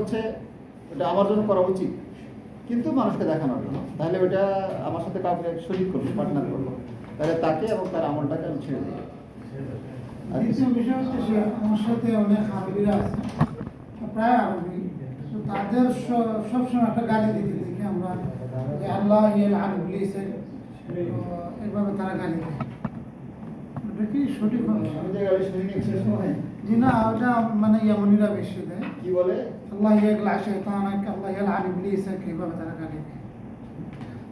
হচ্ছে ওটা আমার জন্য করা উচিত। কিন্তু মানুষকে দেখানোর জন্য। তাহলে ওটা আমার সাথে কাউকে শরীর করব পার্টনার করব। তাহলে তাকে এবং তার আমলটাকে আমি ছেড়ে দিই আর বিষয় হচ্ছে আমার সাথে অনেক আরবিরা আছে। প্রায় আরবি তাদের সবসময় একটা গালি দিতে দেখি আমরা যে আল্লাহ ইয়েল আরবলিসে এভাবে তারা গালি দেয়। ওটা কি সঠিক আমি যে গাড়ি শুনে নিয়েছি জি না ওটা মানে ইয়ামনিরা বেশি দেয়। কি বলে? আল্লাহ ইয়েল আসে তানাক আল্লাহ ইয়েল আরবলিসে এইভাবে তারা গালি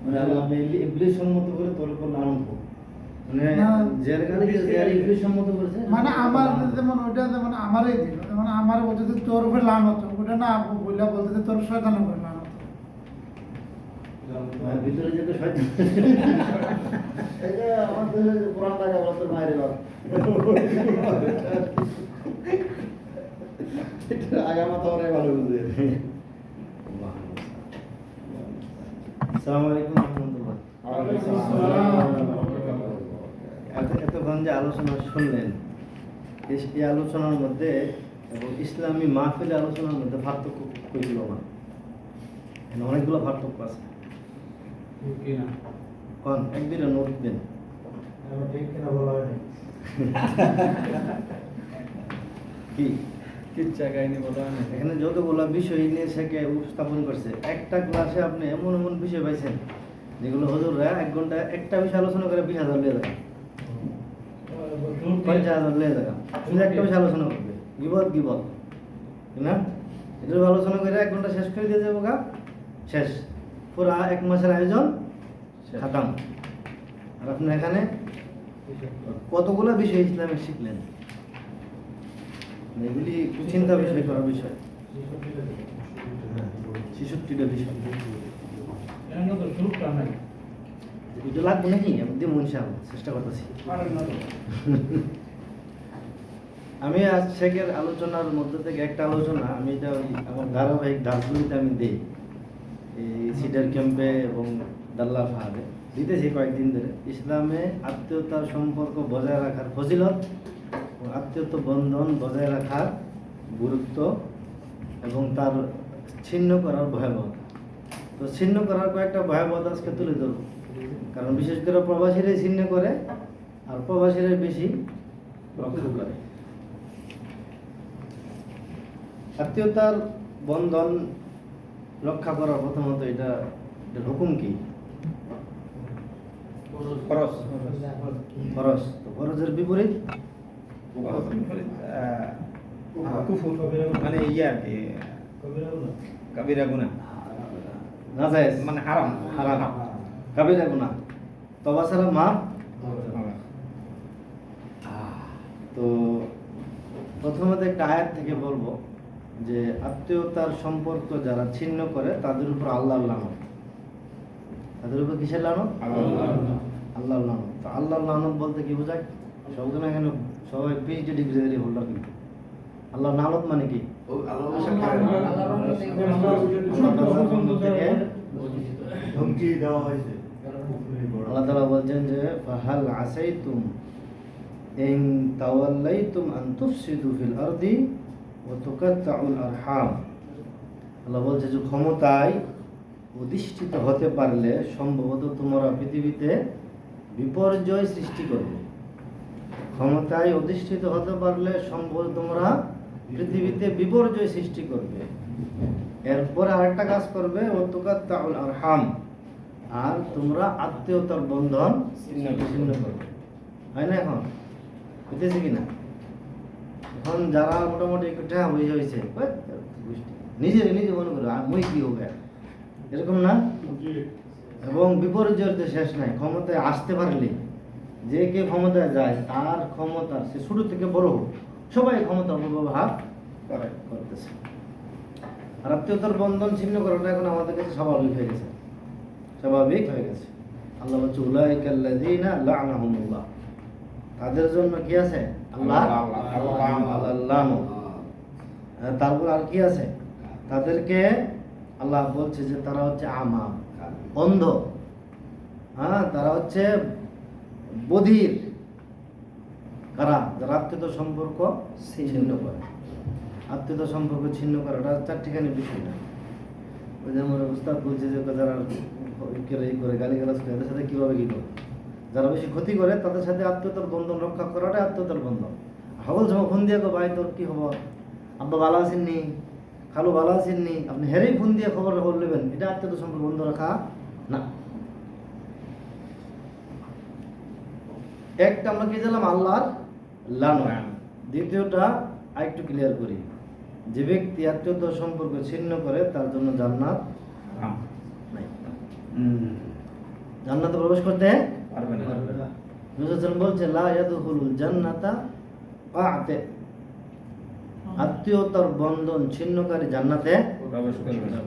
মানে আল্লাহ ইবলিস সম্মত করে তোর উপর লানত হোক মানে। যার যার ইবলিস সম্মত করেছে মানে আমার যেমন ওইটা যেমন আমারই দিল যেমন আমার বলতে তোর উপরে লান হতো ওটা না বললে বলতে তোর শয়তান উপরে লান হতো আর ভিতরে যে তো শয়তান এই যে আমার দেশে যে পুরান টাকা বলা তোর মায়ের বাপ এটা ওরাই ভালো বুঝে আসসালামু আলাইকুম রহমতুল্লাহ। এত- এতক্ষণ যে আলোচনা শুনলেন। এই- আলোচনার মধ্যে এবং ইসলামী মাহফিল আলোচনার মধ্যে পার্থক্য আমার। অনেকগুলো পার্থক্য আছে। কন? এক দুইটা নোট দেন। কি? কিচ্ছা কাহিনী বলা হয় এখানে যতগুলো বিষয় নিয়ে সেকে উপস্থাপন করছে একটা ক্লাসে আপনি এমন এমন বিষয় পাইছেন যেগুলো হজুররা এক ঘণ্টা একটা বিষয় আলোচনা করে বিশ হাজার লিয়ে দেখা পঞ্চাশ হাজার লিয়ে শুধু একটা বিষয় আলোচনা করবে গিবত গিবত। না? এটার আলোচনা করে এক ঘণ্টা শেষ করে দিয়ে যাব গা। শেষ। পুরা এক মাসের আয়োজন খাতাম। আর আপনি এখানে কতগুলো বিষয় ইসলামের শিখলেন? এগুলি চিন্তা বিষয়, করার বিষয়। ছেষট্টিটা বিষয়। এটা লাগবে নাকি? আমি দিব ইনশাআল্লাহ চেষ্টা করতেছি। আমি আজ শেখের আলোচনার মধ্যে থেকে একটা আলোচনা, আমি এটা আমার ধারাবাহিক ধাপগুলিতে আমি দিই। এই সিডার ক্যাম্পে এবং দাল্লা ফাহাদে। দিতেছি কয়েকদিন ধরে। ইসলামে আত্মীয়তার সম্পর্ক বজায় রাখার ফজিলত ও আত্মীয়তা বন্ধন বজায় রাখার গুরুত্ব এবং তার ছিন্ন করার ভয়াবহতা। তো ছিন্ন করার কয়েকটা ভয়াবহতা আজকে তুলে ধরব। কারণ বিশেষ করে প্রবাসীরাই ছিন্ন করে আর প্রবাসীরাই বেশি রক্ষা করে আত্মীয়তার বন্ধন রক্ষা করার প্রথমত এটা হুকুম কি? খরচ। ফরজ তো ফরজের বিপরীত? কুফুর মানে ইয়া আর কি কাবিরা গুনাহ না মানে হারাম হারাম কাবিরা গুনাহ তবা ছাড়া মাপ তো প্রথমত একটা আয়াত থেকে বলব যে আত্মীয়তার সম্পর্ক যারা ছিন্ন করে তাদের উপর আল্লাহর লানত তাদের উপর কিসের লানত আল্লাহর লানত তো আল্লাহর লানত বলতে কি বোঝায় সবগুলো এখানে সবাই পিএইচডি ডিগ্রি হোল্ডার কিন্তু। আল্লাহর নালত মানে কি? ধমকি দেওয়া হয়েছে। আল্লাহ তাআলা বলছেন যে ফাহাল আসাইতুম ইন তাওয়াল্লাইতুম আন তুফসিদু ফিল আরদি ওয়া তুকাত্তাউল আরহাম। আল্লাহ বলছে যে ক্ষমতায় অধিষ্ঠিত হতে পারলে সম্ভবত তোমরা পৃথিবীতে বিপর্যয় সৃষ্টি করবে। ক্ষমতায় অধিষ্ঠিত হতে পারলে সম্ভব তোমরা পৃথিবীতে বিপর্যয় সৃষ্টি করবে। এরপরে আরেকটা কাজ করবে ও তুকাত্তাউল আরহাম। আর তোমরা আত্মীয়তার বন্ধন ছিন্ন করবে। হয় না এখন? হইতেছে কি না এখন যারা মোটামুটি একটু হয়ে হয়েছে নিজে নিজে মনে করো মই কি হবে? এরকম না? এবং বিপর্যয়ের তো শেষ নাই ক্ষমতায় আসতে পারলে। যে কে ক্ষমতায় যায়, তার ক্ষমতা, সে ছোট থেকে বড় হোক, সবাই ক্ষমতা অপব্যবহার করে, করতেছে। আর আত্মীয়তার বন্ধন ছিন্ন করাটা এখন আমাদের কাছে স্বাভাবিক হয়ে গেছে। স্বাভাবিক হয়ে গেছে। আল্লাহ বলছে উলাইকাল্লাযীনা লা'নাহুমুল্লাহ। তাদের জন্য কি আছে? আল্লাহ? আল্লাহ। তারপর আর কি আছে? তাদেরকে আল্লাহ বলছে যে তারা হচ্ছে আমা অন্ধ। হ্যাঁ তারা হচ্ছে বধির। কারা? যারা আত্মীয়তা সম্পর্ক ছিন্ন করে। আত্মীয়তা সম্পর্ক ছিন্ন করাটা চারটিখানি বিষয়। না ওই যে আমার উস্তাদ বলছে যে যারা ই করে গালি গালাজ করে এদের সাথে কীভাবে কী যারা বেশি ক্ষতি করে তাদের সাথে আত্মীয়তার বন্ধন রক্ষা করাটাই আত্মীয়তার বন্ধন। হাগল যখন ফোন দিয়ে তো ভাই তোর কী খবর? আব্বা ভালো আছেননি খালু ভালো আছেননি আপনি হেরেই ফোন দিয়ে খবর খবর নেবেন এটা আত্মীয়তা সম্পর্ক বন্ধ রাখা না একটা আমরা কি দিলাম? আল্লাহর দ্বিতীয়টা আরেকটু ক্লিয়ার করি। যে ব্যক্তি আত্মীয়তা সম্পর্ক ছিন্ন করে তার জন্য জান্নাত নাই। জান্নাতে প্রবেশ করতে পারবে না। রসুল বলছে লা ইয়াদখুলুল জান্নাতা আত্মীয়তার বন্ধন ছিন্নকারী জান্নাতে প্রবেশ করবে না।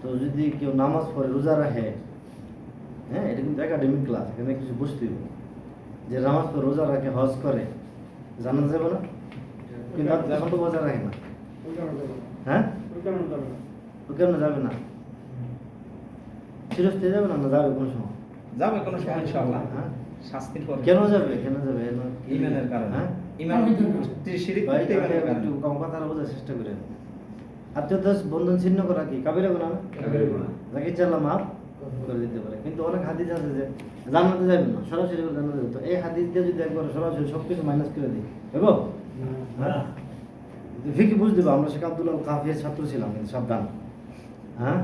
তো যদি কেউ নামাজ পড়ে রোজা রাখে হ্যাঁ এটা কিন্তু একাডেমিক ক্লাস এখানে কিছু বুঝতে হবে। যে নামাজ রোজা রাখে হজ করে। জানা যাবে না? কিন্তু আত্মীয় সম্পর্ক বজায় রাখে না। হ্যাঁ? কেন যাবে না। চিরস্থায়ী যাবে না? না যাবে কোন সময়। যাবে কোনো সময় ইনশাআল্লাহ। হ্যাঁ? শাস্তির পরে। কেন যাবে? কেন যাবে? ইমানের কারণে। হ্যাঁ? ইমান শিরিক করতে একটু কম কথা বোঝার চেষ্টা করেন। আত্মীয়তা বন্ধন ছিন্ন করা কি? কাবিরা গুণা না? কাবিরা গুনাহ। যাকে মাফ। করে দিতে পারে। কিন্তু অনেক হাদিস আছে যে জান্নাতে যাবে না সরাসরি যাবে তো এই হাদিস দিয়ে যদি একবার সরাসরি সব কিছু মাইনাস করে দিই দেবো হ্যাঁ? ফিকি বুঝ দেবো আমরা শেখ আব্দুল্লাহ কাফির ছাত্র ছিলাম কিন্তু সাবধান। হ্যাঁ?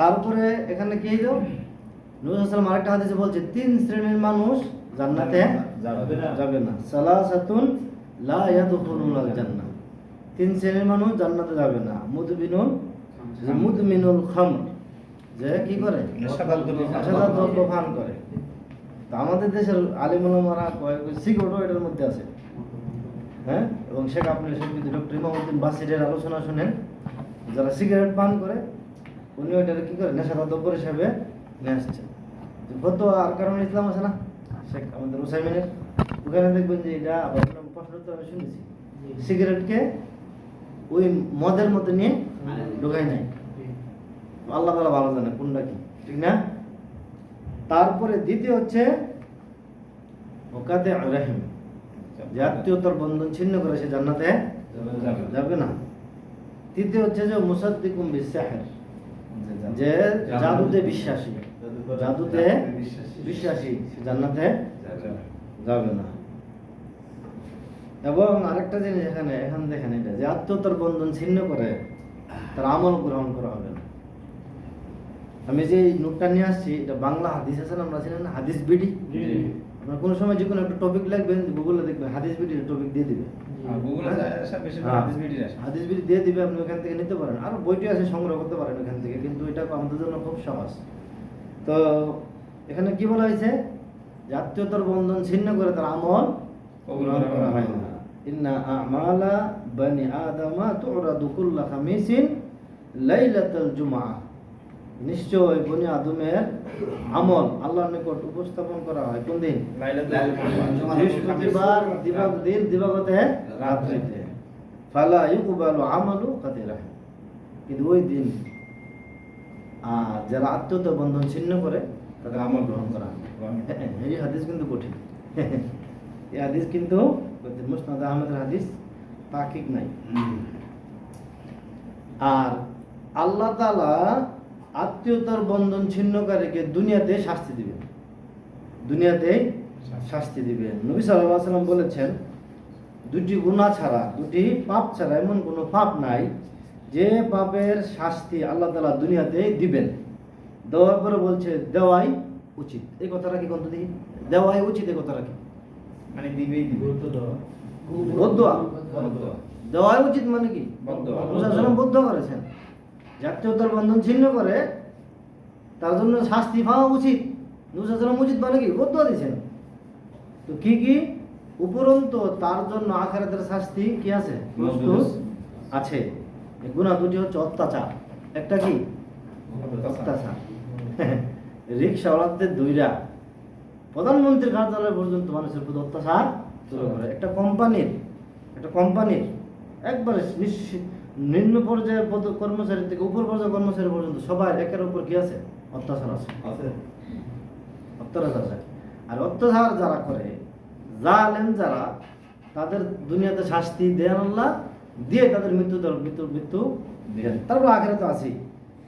তারপরে এখানে কি হইল? নবী আরেকটা হাদিসে বলছে তিন শ্রেণির মানুষ জান্নাতে যাবে না। সালাসাতুন লা ইয়াদখুলুনাল জান্নাহ। তিন শ্রেণির মানুষ জান্নাতে যাবে না। মুদবিনুল যে মুদমিনুল খামর। যে কি করে? নেশাদার দ্রব্য পান নেশাদার করে। তা আমাদের দেশের আলিমুলামারা কয়েক সিগারেটও এটার মধ্যে আছে। হ্যাঁ? এবং শেখ আপনি কিন্তু ডক্টর ইমামুদ্দিন বাসিরের আলোচনা শুনেন। যারা সিগারেট পান করে উনি ওইটার কি করে? নেশাদার দ্রব্য হিসাবে নিয়ে আসছেন। যে আর কারণ ইসলাম আছে না? শেখ আমাদের ওসাইমিনের। ওখানে দেখবেন যে এটা আবার প্রশ্ন তো আমি শুনেছি সিগারেটকে ওই মদের মধ্যে নিয়ে ঢোকাই নাই। আল্লাহ তালা ভালো জানে কোনটা কি ঠিক না? তারপরে দ্বিতীয় হচ্ছে ওকাতে রাহিম বন্ধন ছিন্ন করে সে জান্নাতে যাবে। না। তৃতীয় হচ্ছে যে মুসাদ্দিকুম বিসাহের যে জাদুতে বিশ্বাসী। জাদুতে বিশ্বাসী সে জান্নাতে যাবে না। এবং আরেকটা জিনিস এখানে এখানে দেখেন এটা যে আত্মীয়তার বন্ধন ছিন্ন করে তার আমল গ্রহণ করা হবে না। আমি যে এই নোটটা নিয়ে আসছি এটা বাংলা হাদিস আছে না আমরা না হাদিস বিডি। আপনার কোনো সময় যে কোনো একটা টপিক লিখবেন গুগলে দেখবেন হাদিস বিডি টপিক দিয়ে দিবে। আসা বেশি হ্যাঁ। হাদিস বিডি দিয়ে দিবে আপনি ওখান থেকে নিতে পারেন। আর বইটি আছে সংগ্রহ করতে পারেন ওখান থেকে কিন্তু এটা আমাদের জন্য খুব সহজ। তো এখানে কি বলা হয়েছে? যে আত্মীয়তার বন্ধন ছিন্ন করে তার আমল করা হয় হয় না। ইন্না আমালা বানি আদামা তুরাদু কুল্লা খামিসিন লাইলাতুল জুমআ। নিশ্চয় বনি আদমের আমল আল্লাহর নিকট উপস্থাপন করা হয়। কোন দিন? বৃহস্পতিবার দিবাগ দিন দিবাগতে রাত্রিতে। ফালা ইউকবালু আমালু কাতিরা। কিন্তু ওই দিন আর যারা আত্মীয়তা বন্ধন ছিন্ন করে তাদের আমল গ্রহণ করা। এই হাদিস কিন্তু কঠিন। এই হাদিস কিন্তু। মুসনাদ আহমদের হাদিস তাকিক নাই। আর আল্লাহ তালা আত্মীয়তার বন্ধন ছিন্নকারীকে দুনিয়াতে শাস্তি দিবেন দুনিয়াতে শাস্তি। দিবেন নবী সাল্লাল্লাহু আলাইহি সাল্লাম বলেছেন দুটি গুনাহ ছাড়া দুটি পাপ ছাড়া এমন কোনো পাপ নাই যে পাপের শাস্তি আল্লাহ তালা দুনিয়াতে দিবেন। দেওয়ার পরে বলছে দেওয়াই উচিত। এই কথাটা কি কন্ত দেখি? দেওয়াই উচিত এই কথাটা কি? মানে দিবেই দিবে। দেওয়াই উচিত মানে কি? বদ্ধ করেছেন। জাতীয়তার বন্ধন ছিন্ন করে তার জন্য শাস্তি পাওয়া উচিত। নুসাল্লাম উচিত মানে কি? বদ্ধ দিয়েছেন। তো কি কি? উপরন্ত তার জন্য আখারাতের শাস্তি কি আছে? আছে। গুণা দুটি হচ্ছে অত্যাচার। একটা কি? অত্যাচার। রিক্সাওয়ালাদের দুইরা। প্রধানমন্ত্রীর কার্যালয় পর্যন্ত মানুষের প্রতি অত্যাচার শুরু করে। একটা কোম্পানির একটা কোম্পানির। একবারে নিশ্চিত নিম্ন পর্যায়ের পদ- কর্মচারী থেকে উপর পর্যায়ের কর্মচারী পর্যন্ত সবাই একের উপর কি আছে? অত্যাচার আছে। অত্যাচার আছে। আর অত্যাচার যারা করে জালেন যারা তাদের দুনিয়াতে শাস্তি দেন আল্লাহ দিয়ে তাদের মৃত্যু মৃত্যু মৃত্যু দেন। তারপর আখেরা তো আছেই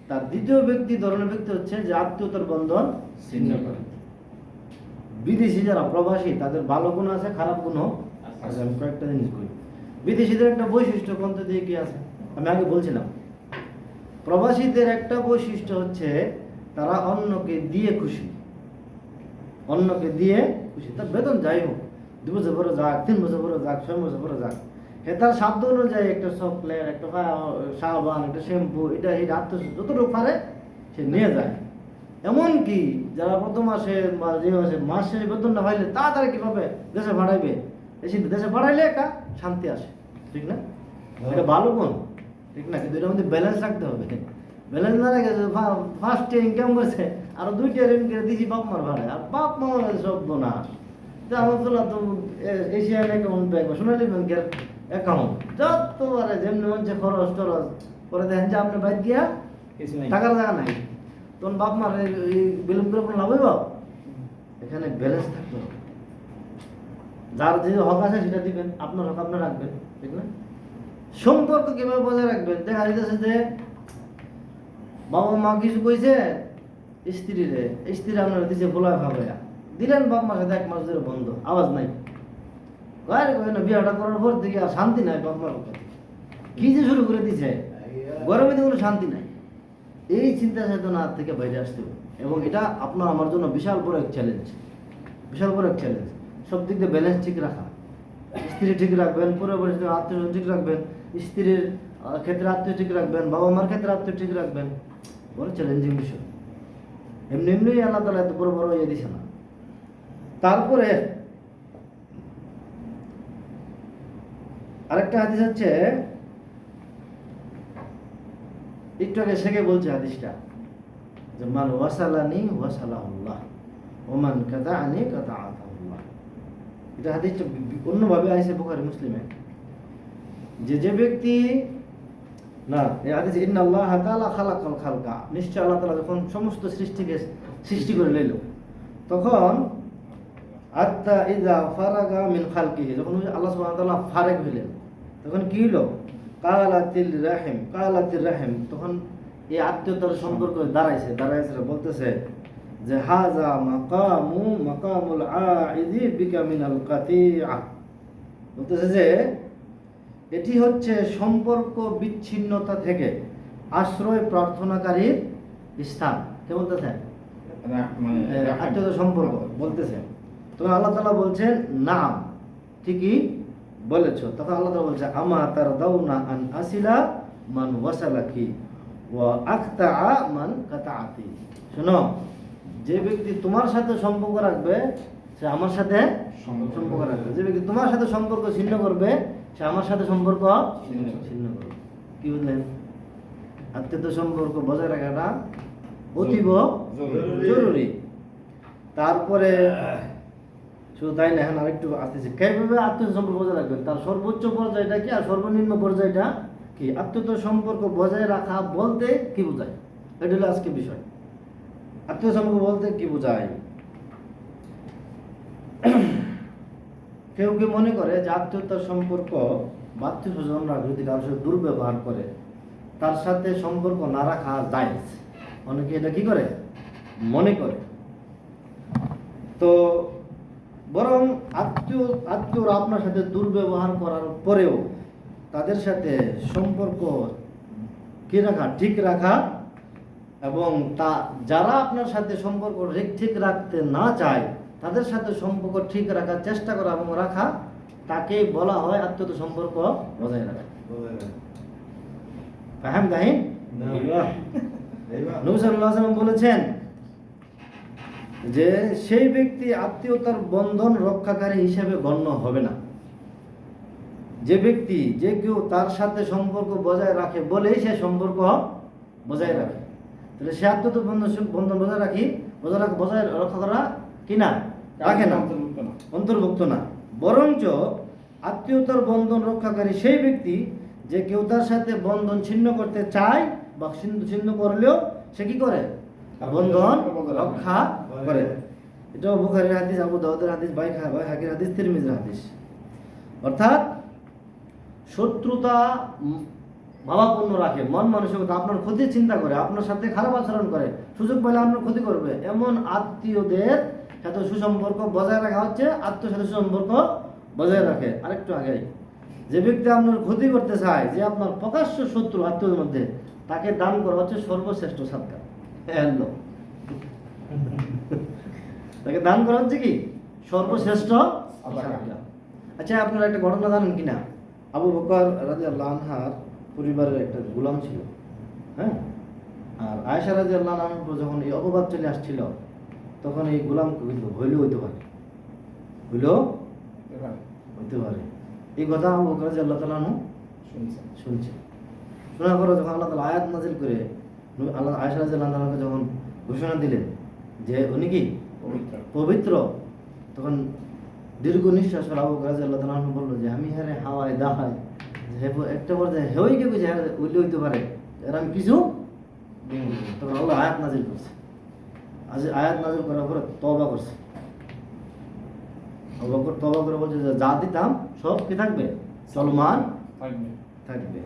তার দ্বিতীয় ব্যক্তি ধরনের ব্যক্তি হচ্ছে যে আত্মীয়তার বন্ধন ছিন্ন করে। বিদেশি যারা প্রবাসী তাদের ভালো গুণ আছে খারাপ গুণও আছে। আমি কয়েকটা জিনিস করি। বিদেশিদের একটা বৈশিষ্ট্য কোনটা দিয়ে কি আছে? আমি আগে বলছিলাম। প্রবাসীদের একটা বৈশিষ্ট্য হচ্ছে তারা অন্যকে দিয়ে খুশি। অন্যকে দিয়ে খুশি। তার বেতন যাই হোক, দু বছর পরে যাক, তিন বছর পরে যাক, ছয় বছর পরে যাক। হে তার সাধ্য অনুযায়ী একটা চকলেট একটা সাবান, একটা শ্যাম্পু এটা এই আত্ম যতটুকু পারে সে নিয়ে যায়। এমনকি যারা প্রথম মাসে বা যে মাসে মাস শেষে বেতন না পাইলে তাড়াতাড়ি কীভাবে দেশে ভাড়াইবে দেশে ভাড়াইলে একটা শান্তি আসে। ঠিক না? এটা ভালো গুণ। ঠিক না? কিন্তু এটার মধ্যে ব্যালেন্স রাখতে হবে। ব্যালেন্স না রেখে ফার্স্টে ইনকাম করছে? আর দুইটা ঋণ করে দিয়েছি বাপ মার ভাড়ায়। আর বাপ মার সব বোনাস তো আমার তো এশিয়ান অ্যাকাউন্ট ব্যাংক সোনালী ব্যাংকের অ্যাকাউন্ট যতবারে যেমনি হচ্ছে খরচ টরচ পরে দেখেন যে আপনি বাইক গিয়া কিছু নাই। টাকার জায়গা নাই। তখন বাপ মার বিলম্ব করে কোনো লাভ হইব? এখানে ব্যালেন্স থাকতে হবে। যার যে হক আছে সেটা দিবেন। আপনার হক আপনি রাখবেন। ঠিক না? সম্পর্ক কীভাবে বজায় রাখবেন? দেখা যাচ্ছে যে বাবা মা কিছু কইছে স্ত্রীরে স্ত্রী আপনার দিছে ভোলায় ভাবাইয়া দিলেন বাপ মার সাথে এক মাস ধরে বন্ধ, আওয়াজ নাই। বিয়াটা করার পর থেকে আর শান্তি নাই বাপ মার কি যে শুরু করে দিছে? গরমে তো কোনো শান্তি নাই। এই চিন্তা চেতনা থেকে বাইরে আসতে হবে। এবং এটা আপনার আমার জন্য বিশাল বড় এক চ্যালেঞ্জ বিশাল বড় এক চ্যালেঞ্জ সব দিক দিয়ে ব্যালেন্স ঠিক রাখা। স্ত্রী ঠিক রাখবেন পুরো পরিস্থিতি আত্মীয় ঠিক রাখবেন। স্ত্রীর ক্ষেত্রে আত্মীয় ঠিক রাখবেন, বাবা মার ক্ষেত্রে আত্মীয় ঠিক রাখবেন, বড় চ্যালেঞ্জিং বিষয়। এমনি এমনি আল্লাহ তালা এত বড় বড় ইয়ে দিছে না। তারপরে আরেকটা হাদিস হচ্ছে, একটু আগে শেখে বলছে হাদিসটা, যে মান ওয়াসালানি ওয়াসালাহুল্লাহ, ওমান কাদা আনি কাদা আতাহুল্লাহ এটা হাদিসটা অন্যভাবে আইসে বুখারি, মুসলিমে। যে যে ব্যক্তি, না হাদিস ইন্না আল্লাহ তাআলা খালাকাল খালকা। নিশ্চয় আল্লাহ তাআলা যখন সমস্ত সৃষ্টিকে সৃষ্টি করে লইল তখন আত্মা ইদা ফারাগা মিন খালকিহি, যখন আল্লাহ সুবহানাহু তাআলা ফারেক হইলেন তখন কি হলো? কালাতিল রাহিম কালাতিল রাহিম। তখন এই আত্মীয়তার সম্পর্ক দাঁড়াইছে দাঁড়াইছে, বলতেছে যে হাজা মাকামু, মাকামুল আইদি বিকা মিনাল কাতিআ। বলতেছে যে এটি হচ্ছে সম্পর্ক বিচ্ছিন্নতা থেকে আশ্রয় প্রার্থনাকারীর স্থান। কে বলতেছে? রাখ- মানে আত্মীয়তা সম্পর্ক বলতেছে। তখন আল্লাহ তালা বলছেন নাম ঠিকই বলেছ। তখন আল্লাহ তালা বলছে আমা তার দাউনা আন আসিলা মান ওয়াসালাকি ওয়া আখতা মান কাতাআতি। শোনো যে ব্যক্তি তোমার সাথে সম্পর্ক রাখবে সে আমার সাথে সম্পর্ক রাখবে। যে ব্যক্তি তোমার সাথে সম্পর্ক ছিন্ন করবে সে আমার সাথে সম্পর্ক ছিন্ন করবে। কি বুঝলেন? আত্মীয়তা সম্পর্ক বজায় রাখাটা অতীব জরুরি। তারপরে শুধু তাই না এখন আরেকটু আসতেছে। কীভাবে আত্মীয় সম্পর্ক বজায় রাখবেন? তার সর্বোচ্চ পর্যায়টা কি আর সর্বনিম্ন পর্যায়টা কি? আত্মীয়তা সম্পর্ক বজায় রাখা বলতে কি বোঝায়? এটা হলো আজকে বিষয়। আত্মীয় সম্পর্ক বলতে কি বোঝায়? কেউ কেউ মনে করে যে আত্মীয়তার সম্পর্ক বা আত্মীয় স্বজনরা যদি কারোর সাথে দুর্ব্যবহার করে? তার সাথে সম্পর্ক না রাখা যায়। অনেকে এটা কি করে? মনে করে। তো বরং আত্মীয়, আত্মীয়রা আপনার সাথে দুর্ব্যবহার করার পরেও তাদের সাথে সম্পর্ক কি রাখা, ঠিক রাখা এবং তা, যারা আপনার সাথে সম্পর্ক ঠিক রাখতে না চায় তাদের সাথে সম্পর্ক ঠিক রাখার চেষ্টা করা এবং রাখা তাকেই বলা হয় আত্মীয়তা সম্পর্ক বজায় রাখা। ফাহাম গাহিন নবী বলেছেন যে সেই ব্যক্তি আত্মীয়তার বন্ধন রক্ষাকারী হিসেবে গণ্য হবে না। যে ব্যক্তি যে কেউ তার সাথে সম্পর্ক বজায় রাখে বলেই সে সম্পর্ক বজায় রাখে। তাহলে সে আত্মীয়তা বন্ধন বন্ধন বজায় রাখি বজায় রাখা বজায় রক্ষা করা কি না? রাখে না অন্তর্ভুক্ত না। বরঞ্চ আত্মীয়তার বন্ধন রক্ষাকারী সেই ব্যক্তি যে কেউ তার সাথে বন্ধন ছিন্ন করতে চায় বা ছিন্ন ছিন্ন করলেও সে কি করে? বন্ধন রক্ষা করে। এটাও বুখারীর হাদিস আবু দাউদের হাদিস বাই বাই হাকির হাদিস তিরমিজির হাদিস। অর্থাৎ শত্রুতা ভাবাপন্ন রাখে মন মানসিকতা আপনার ক্ষতির চিন্তা করে আপনার সাথে খারাপ আচরণ করে সুযোগ পেলে আপনার ক্ষতি করবে। এমন আত্মীয়দের সাথে সুসম্পর্ক বজায় রাখা হচ্ছে আত্মীয় সাথে সুসম্পর্ক বজায় রাখে। আরেকটু আগে যে ব্যক্তি আপনার ক্ষতি করতে চায়, যে আপনার প্রকাশ্য শত্রু আত্মীয়দের মধ্যে, তাকে দান করা হচ্ছে সর্বশ্রেষ্ঠ সাদকা। হ্যালো তাকে দান করা হচ্ছে কি? সর্বশ্রেষ্ঠ। আচ্ছা আপনারা একটা ঘটনা জানেন কিনা? আবু বকর রাজি আল্লাহ আনহার পরিবারের একটা গোলাম ছিল হ্যাঁ? আর আয়েশা রাজি আল্লাহ যখন এই অপবাদ চলে আসছিল তখন এই গোলাম হইলেও হইতে পারে। হইলেও হইতে পারে। এই কথা আবু বকর রাজি আল্লাহ তালা শুনছেন। শুনছে শোনার পরে যখন আল্লাহ তালা আয়াত নাজিল করে আল্লাহ রাজি আল্লাহ যখন ঘোষণা দিলেন যে উনি কি? পবিত্র। তখন দীর্ঘ নিঃশ্বাস আবু গাজ আল্লাহ তালা বলল যে আমি হ্যাঁ হাওয়ায় দাহায় একটা পর্যায়ে হেওই কে বুঝে? হ্যাঁ উল্লে হইতে পারে। এর আমি কিছু তখন আল্লাহ আয়াত নাজিল করছে। আজ আয়াত নাজিল করার পরে তবা করছে। আবু বকর তবা করে বলছে যে যা দিতাম সব কি থাকবে? চলমান থাকবে।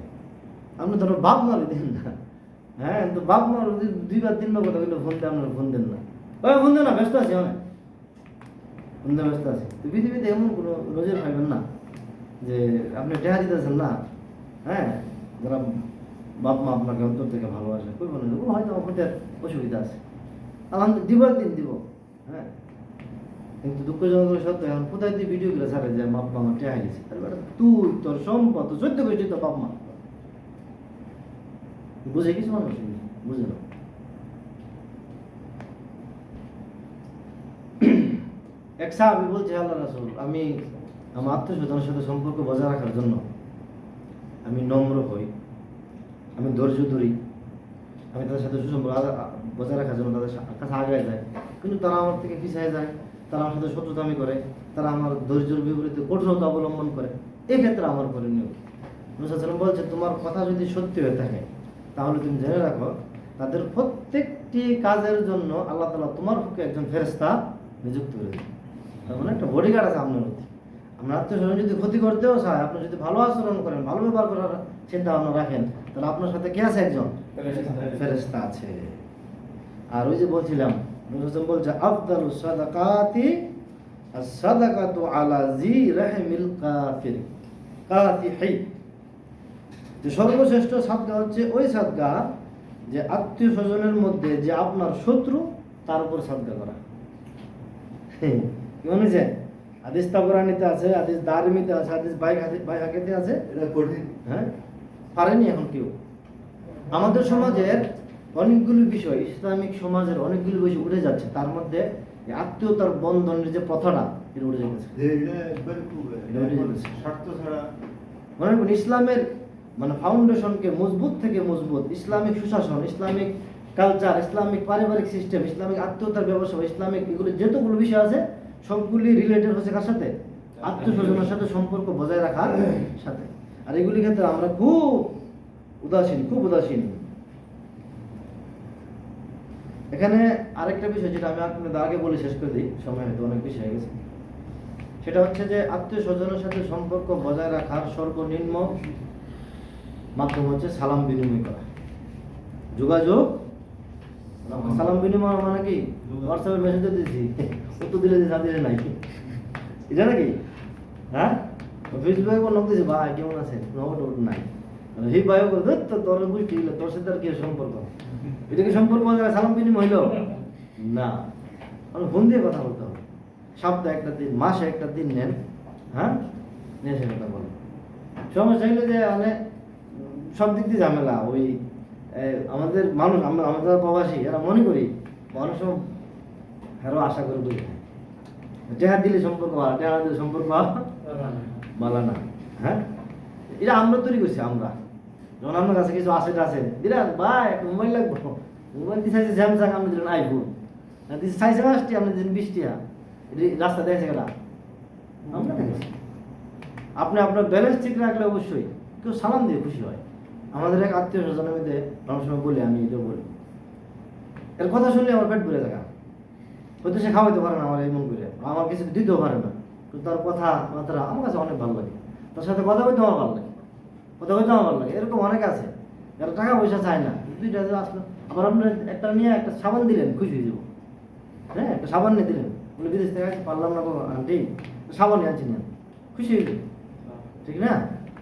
আপনি ধরো বাপ মারি দেন না হ্যাঁ তো বাপ মার দুইবার তিনবার কথা বললে ফোন দেন আপনার ফোন দেন না। ওই ফোন দেন না ব্যস্ত আছি অনেক। ফোন দেওয়া ব্যস্ত আছে। তো পৃথিবীতে এমন কোনো রোজের পাইবেন না যে আপনি টেহা দিতেছেন না হ্যাঁ? যারা বাপ মা আপনাকে অন্তর থেকে ভালোবাসে কই বলেন ও হয়তো আমাদের অসুবিধা আছে। আলহামদুলিল্লাহ দিব একদিন, দিব। হ্যাঁ? কিন্তু দুঃখজনক সত্য, এখন কোথায় তুই ভিডিও গুলো ছাড়ে যে বাপ মা আমার টেহা গেছে? আরে বেটা তুই তোর সম্পদ চোদ্দ কোটি তো বাপ মা বুঝে কিছু মানুষ? বুঝে না এক সাহাবি বলছে, আল্লাহ রাসূল, আমি আমার আত্মীয় সাথে সম্পর্ক বজায় রাখার জন্য আমি নম্র হই, আমি ধৈর্য ধরি আমি তাদের সাথে সুসম্পর্ক বজায় রাখার জন্য তাদের কাছে আগে যায়। কিন্তু তারা আমার থেকে পিছিয়ে যায়, তারা আমার সাথে শত্রুতামি করে, তারা আমার ধৈর্যের বিপরীতে কঠোরতা অবলম্বন করে। এক্ষেত্রে আমার করণীয় মুসাল্লাম বলছে তোমার কথা যদি সত্যি হয়ে থাকে, তাহলে তুমি জেনে রাখো, তাদের প্রত্যেকটি কাজের জন্য আল্লাহ তালা তোমার পক্ষে একজন ফেরস্তা নিযুক্ত করে দেবে তার মানে একটা বডিগার্ড আছে আপনার প্রতি আপনার আত্মীয় স্বজন যদি ক্ষতি করতেও চায়, আপনি যদি ভালো আচরণ করেন, ভালো ব্যবহার করার চিন্তা ভাবনা রাখেন তাহলে আপনার সাথে কে আছে একজন? ফেরেস্তা আছে। আর ওই যে বলছিলাম রসুল বলছে আফদালু সাদাকাতি as-sadaqatu ala zi rahimil কাফির। যে সর্বশ্রেষ্ঠ সাদকা হচ্ছে ওই সাদকা যে আত্মীয় স্বজনের মধ্যে যে আপনার শত্রু তার উপর সাদকা করা। কি মনে হয়েছে আদিস তাবরানিতে আছে আদিস দারমিতে আছে আদিস বাই বাই হাকেতে আছে। এটা কঠিন। হ্যাঁ? পারেনি এখন কেউ। আমাদের সমাজের অনেকগুলো বিষয় ইসলামিক সমাজের অনেকগুলো বিষয় উঠে যাচ্ছে তার মধ্যে আত্মীয়তার বন্ধনের যে প্রথাটা এটা উঠে যাচ্ছে ইসলামের মানে ফাউন্ডেশনকে মজবুত থেকে মজবুত ইসলামিক সুশাসন ইসলামিক কালচার ইসলামিক পারিবারিক সিস্টেম ইসলামিক আত্মীয়তার ব্যবসা ইসলামিক এগুলো যতগুলো বিষয় আছে সবগুলি রিলেটেড হচ্ছে কার সাথে? আত্মীয় স্বজনের সাথে সম্পর্ক বজায় রাখার সাথে। আর এগুলি ক্ষেত্রে আমরা খুব উদাসীন খুব উদাসীন। এখানে আরেকটা বিষয় যেটা আমি আপনাদের আগে বলে শেষ করে দিই, সময় হয়তো অনেক বেশি হয়ে গেছে। সেটা হচ্ছে যে আত্মীয় স্বজনের সাথে সম্পর্ক বজায় রাখার সর্বনিম্ন মাধ্যম হচ্ছে সালাম বিনিময় করা। যোগাযোগ, সালাম বিনিময় মানে কি? হোয়াটসঅ্যাপে মেসেজ দিয়েছি, উত্তর দিলে দিয়েছি না দিলে নাই। এটা নাকি? হ্যাঁ? ফেসবুকে কোনো দিয়েছে ভাই কেমন আছে নগদ ওট নাই। হি ভাইও ধর তো তোর বুঝতে গেলে তোর সাথে আর কি সম্পর্ক? এটা কি সম্পর্ক বজায় সালাম বিনিময় হইল? না। ফোন দিয়ে কথা বলতে হবে। সপ্তাহে একটা দিন, মাসে একটা দিন নেন। হ্যাঁ? নিয়ে এসে কথা বলেন। সমস্যা হলো যে মানে সব দিক দিয়ে ঝামেলা। ওই আমাদের মানুষ, আমরা যারা প্রবাসী, এরা মনে করি মানুষ আরও আশা করে বুঝে টেহা দিলে সম্পর্ক ভালো, টেহা দিলে সম্পর্ক ভালো। না হ্যাঁ? এটা আমরা তৈরি করছি, আমরা। যখন আমার কাছে কিছু আছে আছে। দিলাম, ভাই মোবাইল লাগবো। মোবাইল দিয়ে চাইছে স্যামসাং আপনি দিলেন আইফোন না দিচ্ছে চাইছে পাঁচটি, আপনি দিলেন বিশটি রাস্তা দেখেছে গেলা। আমরা দেখেছি আপনি আপনার ব্যালেন্স ঠিক রাখলে অবশ্যই কেউ সালাম দিয়ে খুশি হয়। আমাদের এক আত্মীয় স্বজনের মধ্যে অনেক সময় বলি, আমি এটা বলি। এর কথা শুনলে আমার পেট ভরে থাকা হয়তো সে খাওয়াইতে পারে না আমার এমন করে আমার কিছু দিতেও পারে না। কিন্তু তার কথা মাত্রা আমার কাছে অনেক ভালো লাগে। তার সাথে কথা বলতে আমার ভালো লাগে। কথা বলতে আমার ভালো লাগে। এরকম অনেক আছে। যারা টাকা পয়সা চায় না দুইটা আসলো আবার আপনি একটা নিয়ে একটা সাবান দিলেন খুশি হয়ে যাব। হ্যাঁ একটা সাবান নিয়ে দিলেন। বলে বিদেশ থেকে আসছি, পারলাম না আন্টি। সাবান নিয়ে আনছি না। খুশি হয়ে যাব। ঠিক না?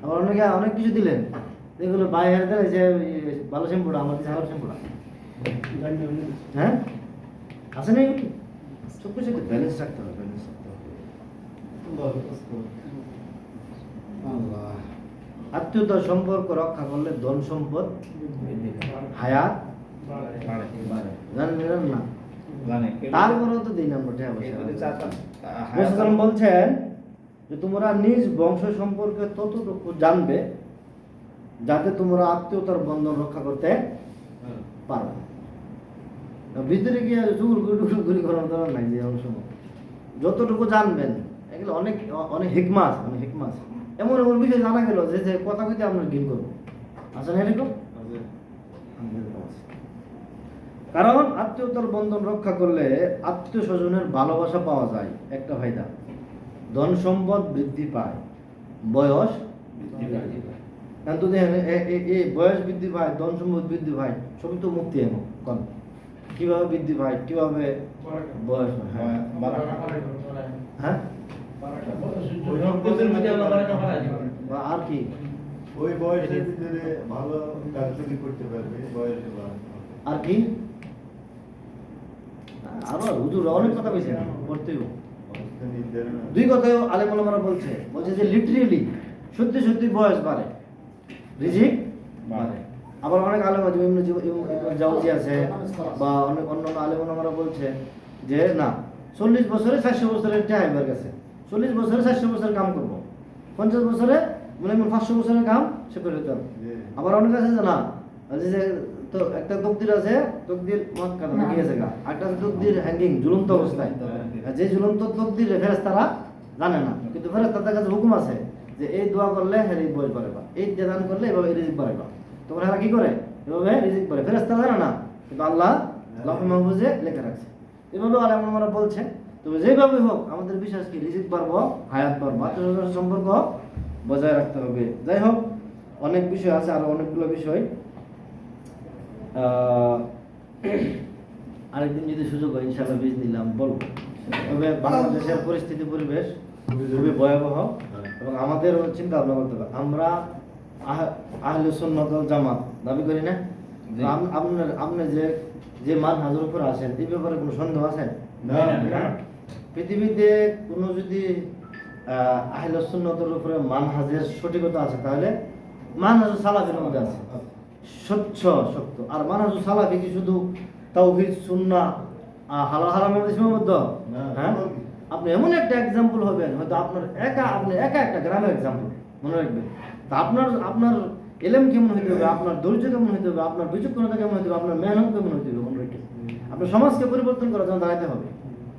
আবার অনেকে অনেক কিছু দিলেন। এগুলো বাইরে দিলে যে ভালো শ্যাম্পুটা আমার কাছে ভালো শ্যাম্পুটা। হ্যাঁ? আছে না এগুলি? সব কিছু একটা ব্যালেন্স রাখতে হবে ব্যালেন্স আত্মীয়তার সম্পর্ক রক্ষা করলে ধন সম্পদ হায়াত জানেন না? তারপরেও তো দিই আমরা বলছেন যে তোমরা নিজ বংশ সম্পর্কে ততটুকু জানবে যাতে তোমরা আত্মীয়তার বন্ধন রক্ষা করতে পারো। ভিতরে গিয়ে গুড়ি গুড়ি করার দরকার নাই যে অংশ। যতটুকু জানবেন এগুলো অনেক অনেক হিকমা আছে অনেক হিকমা আছে। এমন এমন বিষয় জানা গেল যে যে কথা কইতে আমরা গিন করব। আছে না এরকম কারণ আত্মীয়তার বন্ধন রক্ষা করলে আত্মীয় স্বজনের ভালোবাসা পাওয়া যায় একটা ফায়দা। ধন সম্পদ বৃদ্ধি পায় বয়স কারণ তো দেখেন এ- বয়স বৃদ্ধি পায় ধন সম্পদ বৃদ্ধি পায় সবই তো মুক্তি এখন কন। কীভাবে বৃদ্ধি পায় কীভাবে বয়স হ্যাঁ হ্যাঁ? আর কি? ওই বয়সের ভিতরে ভালো কাজগুলি করতে পারবে বয়সে আর কি? আবার হুজুর অনেক কথা কইছে করতেও দুই কথাই আলেম আলমারা বলছে বলছে যে লিটারেলি সত্যি সত্যি বয়স বাড়ে রিজিক বাড়ে। আবার অনেক আলেম আছে জাওজি আছে বা অনেক অন্য আলেম আলমারা বলছে যে না চল্লিশ বছরে চারশো বছরের টাইম হয়ে গেছে। চল্লিশ বছরে চারশো বছর কাম করব। পঞ্চাশ বছরে মানে পাঁচশো বছরের কাম সে করে দিতে হবে। আবার অনেক আছে যে না যে তো একটা তকদির আছে তকদির মক্কা আছে গা। একটা তকদির হ্যাঙ্গিং ঝুলন্ত অবস্থায়। যে ঝুলন্ত তকদির ফেরেস তারা জানে না কিন্তু ফেরেস তাদের কাছে হুকুম আছে যে এই দোয়া করলে হ্যাঁ এই বই পারে বা এই দান করলে এভাবে রিজিক পারে বা। তখন এরা কি করে? এভাবে রিজিক পারে ফেরেস তারা জানে না কিন্তু আল্লাহ লাফে মাহফুজে লেখা রাখছে। এভাবে আলেম আমরা বলছে তবে যেভাবে হোক আমাদের বিশ্বাস কি রিজিক পারব হায়াত পারব আত্মীয় সম্পর্ক বজায় রাখতে হবে। যাই হোক অনেক বিষয় আছে আরও অনেকগুলো বিষয়। আরেকদিন যদি সুযোগ হয় ইনশাআল্লাহ বীজ নিলাম বলব তবে বাংলাদেশের পরিস্থিতি পরিবেশ খুবই ভয়াবহ এবং আমাদের চিন্তা ভাবনা করতে হবে আমরা আহ- আহলে সুন্নাত জামাত দাবি করি না। আপনার আপনি যে যে মান হাজার উপরে আছেন এই ব্যাপারে কোনো সন্দেহ আছে? না, না। পৃথিবীতে কোনো যদি আহ, আহলে উপরে মানহাজের সঠিকতা আছে তাহলে মানহাজুল সালাফের মধ্যে আছে। স্বচ্ছ সত্য আর মানহাজুল সালাফি কি শুধু তাওহীদ সুন্নাহ আহ, হালাল হারামের মধ্যে সীমাবদ্ধ? হ্যাঁ? আপনি এমন একটা এক্সাম্পল হবেন হয়তো আপনার একা আপনি একা একটা গ্রামের এক্সাম্পল মনে রাখবেন। তা আপনার আপনার এলেম কেমন হইতে হবে আপনার ধৈর্য কেমন হইতে হবে আপনার বিচক্ষণতা কেমন হইতে হবে আপনার মেহনত কেমন হইতে হবে মনে রাখেন। আপনার সমাজকে পরিবর্তন করার জন্য দাঁড়াতে হবে।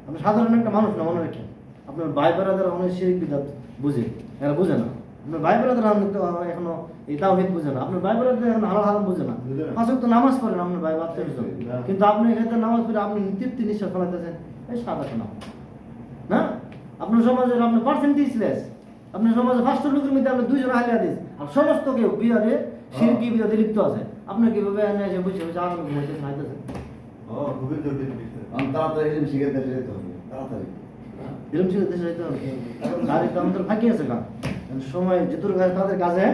আপনি সাধারণ একটা মানুষ না মনে রাখেন। আপনার ভাই বেড়াদের অনেক শিরিক বিদাত বুঝে এরা বুঝে না। আপনার ভাই বেড়াদের তো এখনও এই তাওহীদ বুঝে না। আপনার ভাই বেড়াদের এখন হালাল হারাম বুঝে না। না। পাঁচ তো নামাজ পড়েন আপনার ভাই বাচ্চা না। কিন্তু আপনি এখানে নামাজ পড়ে আপনি তৃপ্তি নিঃশ্বাস ফেলাতেছেন এই সাদা নাম না? আপনার সমাজের আপনার পার্সেন্টেজ লেস আপনার সমাজে পাঁচটা লোকের মধ্যে আপনি দুইজন আহলে হাদিস। আর সমস্ত কেউ বিহারে শিরকি বিহারে লিপ্ত আছে। আপনি কীভাবে এনে এসে বুঝে বুঝে আরামে ঘুমাইতেছেন খাইতেছেন ও, খুবই জটিল বিষয়। তাড়াতাড়ি এলিম শিখে দিতে যেতে হবে তাড়াতাড়ি। এরকম ছিল দেশে যেতে হবে। আর একটু আমাদের ফাঁকি আছে গা। সময় যেতুর কাছে তাদের কাজে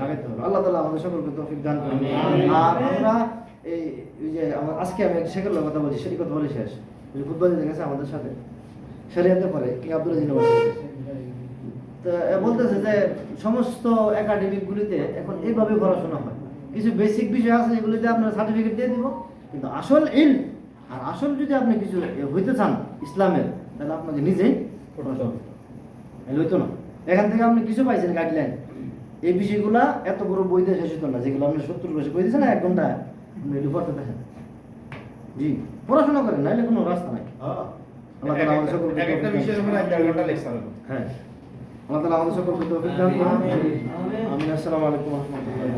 লাগাইতে হবে। আল্লাহ তালা আমাদের সকলকে তৌফিক দান করুন। আর আমরা এই যে আমার আজকে আমি শেখের কথা বলছি সেই কথা বলে শেষ। ফুটবল গেছে আমাদের সাথে শরিয়াতে পরে কি আব্দুল ইউনিভার্সিটি তো বলতেছে যে সমস্ত একাডেমিক গুলিতে এখন এইভাবে পড়াশোনা হয়। কিছু বেসিক বিষয় আছে এগুলিতে আপনার সার্টিফিকেট দিয়ে দিব কিন্তু আসল ইল আর আসল যদি আপনি কিছু হইতে চান ইসলামের তাহলে আপনাকে নিজেই পড়াশোনা হবে। হইতো না। এখান থেকে আপনি কিছু পাইছেন গাইডলাইন এই বিষয়গুলা এত বড় বইতে শেষ হতো না। যেগুলো আপনি সত্তর বয়সে বই দিয়েছেন না এক ঘণ্টা আপনি এগুলো পড়তে দেখেন। জি পড়াশোনা করেন নাহলে কোনো রাস্তা নাই। আল্লাহ আমাদের সকলকে হ্যাঁ। আল্লাহ তাআলা আমাদের সকলকে তৌফিক দান করুন। আসসালামু আলাইকুম রাহমাতুল্লাহি